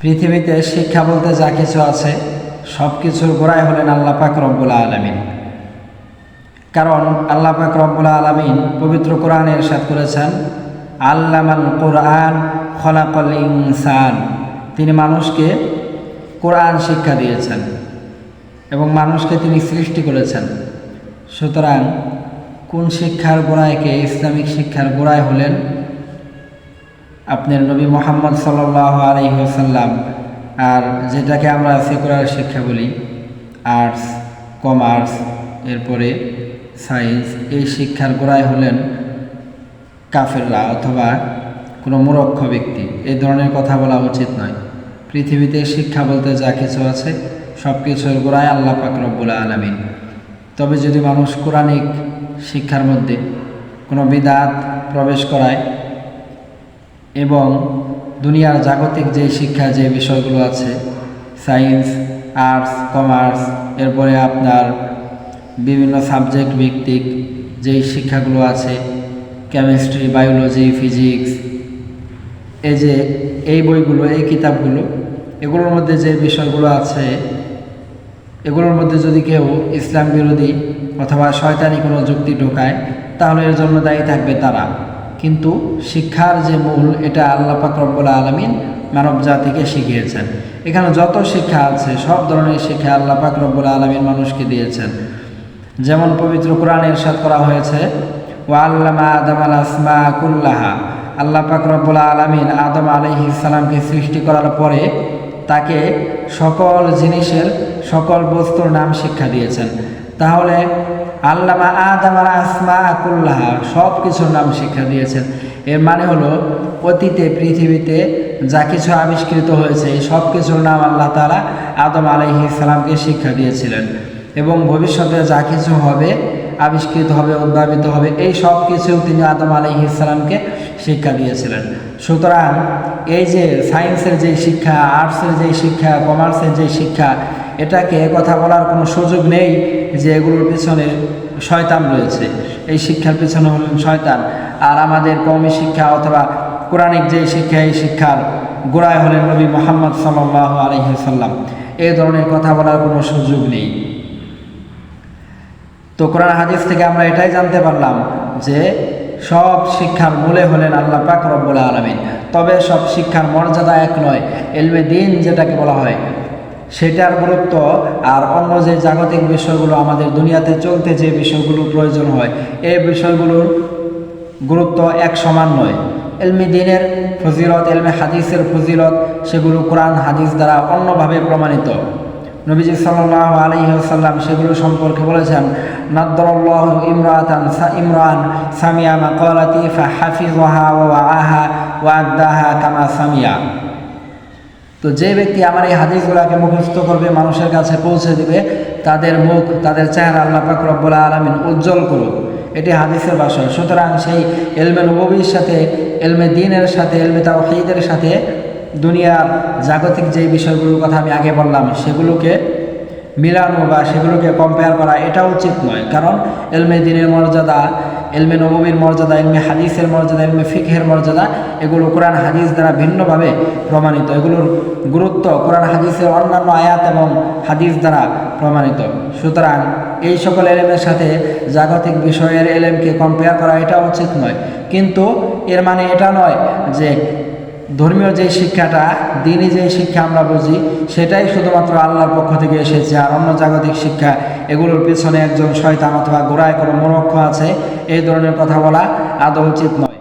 পৃথিবীতে শিক্ষা বলতে যা কিছু আছে সব কিছুর গোড়ায় হলেন আল্লাহ পাক রব্বুল আলমিন। কারণ আল্লাহ পাক রব্বুল আলমিন পবিত্র কোরআনে এরশাদ করেছেন, আল্লামাল কোরআন খলাকল ইনসান। তিনি মানুষকে কোরআন শিক্ষা দিয়েছেন এবং মানুষকে তিনি সৃষ্টি করেছেন। সুতরাং কোন শিক্ষার গোড়ায়কে ইসলামিক শিক্ষার গোড়ায় হলেন আপনার নবী মোহাম্মদ সাল্লাহ আলহিহাসাল্লাম আর যেটাকে আমরা সেকুলার শিক্ষা বলি, আর্টস, কমার্স, এরপরে সায়েন্স, এই শিক্ষার গোড়ায় হলেন কাফেররা অথবা কোনো মূরক্ষ ব্যক্তি। এই ধরনের কথা বলা উচিত নয়। পৃথিবীতে শিক্ষা বলতে যা কিছু আছে সব কিছুর গোড়ায় আল্লাহ পাক রব্বুল আলমিন। তবে যদি মানুষ কোরআনিক শিক্ষার মধ্যে কোনো বিদাত প্রবেশ করায় এবং দুনিয়ার জাগতিক যে শিক্ষা যে বিষয়গুলো আছে, সায়েন্স, আর্টস, কমার্স, এরপরে আপনার বিভিন্ন সাবজেক্ট ভিত্তিক যেই শিক্ষাগুলো আছে, কেমিস্ট্রি, বায়োলজি, ফিজিক্স, এই যে এই বইগুলো, এই কিতাবগুলো, এগুলোর মধ্যে যে বিষয়গুলো আছে, এগুলোর মধ্যে যদি কেউ ইসলাম বিরোধী অথবা শয়তানি কোনো যুক্তি ঢোকায়, তাহলে এর জন্য দায়ী থাকবে তারা। কিন্তু শিক্ষার যে মূল, এটা আল্লাহ রব্বুল আলমিন মানব জাতিকে শিখিয়েছেন। এখানে যত শিক্ষা আছে, সব ধরনের শিক্ষা আল্লাহ রব্বুল আলমিন মানুষকে দিয়েছেন। যেমন পবিত্র কোরআন এরশাদ করা হয়েছে ও আল্লামা আদম আল আসমা আল্লাহ পাক আলমিন আদম আলহি ইসালামকে সৃষ্টি করার পরে তাকে সকল জিনিসের সকল বস্তুর নাম শিক্ষা দিয়েছেন। তাহলে আল্লামা আদম আসমা কুল্লাহা সব কিছুর নাম শিক্ষা দিয়েছেন। এর মানে হলো, অতীতে, পৃথিবীতে যা কিছু আবিষ্কৃত হয়েছে, এই সব কিছুর নাম আল্লাহ তালা আদম আলহি ইসলামকে শিক্ষা দিয়েছিলেন। এবং ভবিষ্যতে যা কিছু হবে, আবিষ্কৃত হবে, উদ্ভাবিত হবে, এই সব কিছু তিনি আদম আলহি ইসলামকে শিক্ষা দিয়েছিলেন। সুতরাং এই যে সায়েন্সের যে শিক্ষা আর্টসের যে শিক্ষা কমার্সের যে শিক্ষা এটাকে কথা বলার কোনো সুযোগ নেই যে এগুলোর পিছনে শয়তান রয়েছে। এই শিক্ষার পিছনে হলেন শয়তান। আর আমাদের কৌমি শিক্ষা অথবা কোরআনিক যে শিক্ষা, এই শিক্ষার গোড়ায় হলেন নবী মোহাম্মদ সাল্লাহ আলহিসাল্লাম এই ধরনের কথা বলার কোনো সুযোগ নেই। তো কোরআন হাদিস থেকে আমরা এটাই জানতে পারলাম যে সব শিক্ষার মূলে হলেন আল্লাহ পাক রব্বুল আলমিন। তবে সব শিক্ষার মর্যাদা এক নয়। এলমে দিন যেটাকে বলা হয় সেটার গুরুত্ব আর অন্য যে জাগতিক বিষয়গুলো আমাদের দুনিয়াতে চলতে যে বিষয়গুলো প্রয়োজন হয়, এই বিষয়গুলোর গুরুত্ব এক সমান নয়। এলমি দিনের ফজিলত এলমে হাদিসের ফজিলত, সেগুলো কোরআন, হাদিস দ্বারা অন্যভাবে প্রমাণিত। নবীজি সাল্লাহ আলহিহাসাল্লাম সেগুলো সম্পর্কে বলেছেন, নাদ্দরল্লাহ ইমরাতান ইমরান সামিয়া মাকালাতি ওয়া আহা ওয়া আদাহা সামিয়া। তো যে ব্যক্তি আমার এই হাদিসগুলোকে মুখস্থ করবে, মানুষের কাছে পৌঁছে দিবে, তাদের মুখ, তাদের চেহারা আল্লাহ পাক রব্বুল আলমিন উজ্জ্বল করুক। এটি হাদিসের বাসন। সুতরাং সেই এলমে নবীর সাথে, এলমে দিনের সাথে, এলমে তাওহিদের সাথে দুনিয়ার জাগতিক যে বিষয়গুলোর কথা আমি আগে বললাম, সেগুলোকে মিলানো বা সেগুলোকে কম্পেয়ার করা এটা উচিত নয়। কারণ এলমে দিনের মর্যাদা, এলমে নবীর মর্যাদা, এলমে হাদিসের মর্যাদা, এলমে ফিকহের মর্যাদা, এগুলো কোরআন হাদিস দ্বারা ভিন্নভাবে প্রমাণিত। এগুলোর গুরুত্ব কোরআন হাদিসের অন্যান্য আয়াত এবং হাদিস দ্বারা প্রমাণিত। সুতরাং এই সকল এলেমের সাথে জাগতিক বিষয়ের এলেমকে কম্পেয়ার করা এটা উচিত নয়। কিন্তু এর মানে এটা নয় যে ধর্মীয় যে শিক্ষাটা দিনই যে শিক্ষা আমরা বুঝি, সেটাই শুধুমাত্র আল্লাহর পক্ষ থেকে এসেছে। আর অন্য জাগতিক শিক্ষা, এগুলোর পেছনে একজন শয়তান অথবা গোড়ায় কোনো মনক্ষ আছে, এই ধরনের কথা বলা আদৌ উচিত নয়।